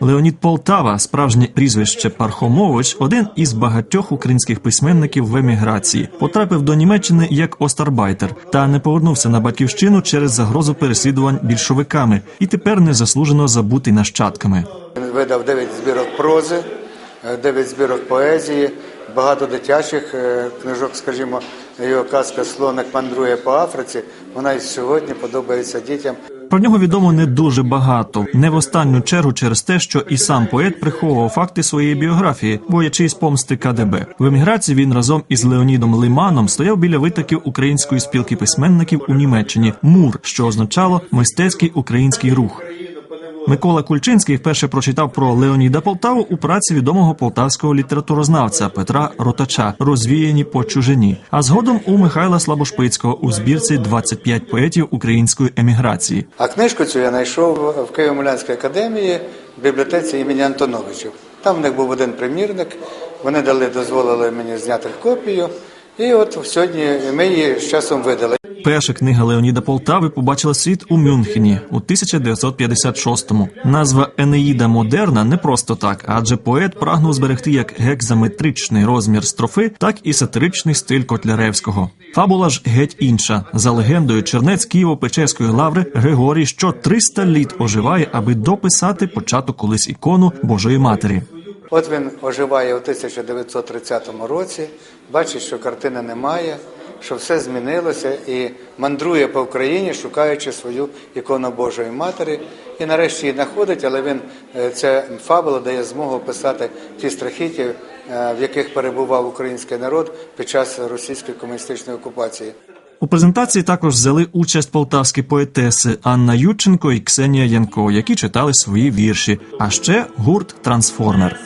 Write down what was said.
Леонід Полтава, справжнє прізвище Пархомович, один із багатьох українських письменників в еміграції, потрапив до Німеччини як остарбайтер та не повернувся на батьківщину через загрозу переслідувань більшовиками. І тепер незаслужено забутий нащадками. Він видав дев'ять збірок прози, 9 збірок поезії, багато дитячих е, книжок, скажімо, його казка Слоник мандрує по Африці. Вона і сьогодні подобається дітям. Про нього відомо не дуже багато, не в останню чергу через те, що і сам поет приховував факти своєї біографії, боячись помсти КДБ. В еміграції він разом із Леонідом Лиманом стояв біля витоків української спілки письменників у Німеччині МУР, що означало мистецький український рух. Микола Кульчинський вперше прочитав про Леоніда Полтаву у праці відомого полтавського літературознавця Петра Ротача Розвіяні по чужині, а згодом у Михайла Слабошпицького у збірці «25 поетів української еміграції. А книжку цю я знайшов в Києво-Милянській академії в бібліотеці імені Антоновичів. Там в них був один примірник. Вони дали, дозволили мені зняти копію. І от сьогодні ми з часом видали. Перша книга Леоніда Полтави побачила світ у Мюнхені у 1956-му. Назва Енеїда Модерна не просто так, адже поет прагнув зберегти як гекзаметричний розмір строфи, так і сатиричний стиль Котляревського. Фабула ж геть інша. За легендою, чернець Києво-Печерської лаври Григорій що 300 літ оживає, аби дописати початок колись ікону Божої Матері. От він оживає у 1930 році, бачить, що картини немає, що все змінилося і мандрує по Україні, шукаючи свою ікону Божої Матері. І нарешті її знаходить, але він е, ця фабула дає змогу описати ті страхіття, е, в яких перебував український народ під час російської комуністичної окупації. У презентації також взяли участь полтавські поетеси Анна Юченко і Ксенія Янко, які читали свої вірші, а ще гурт Трансформер.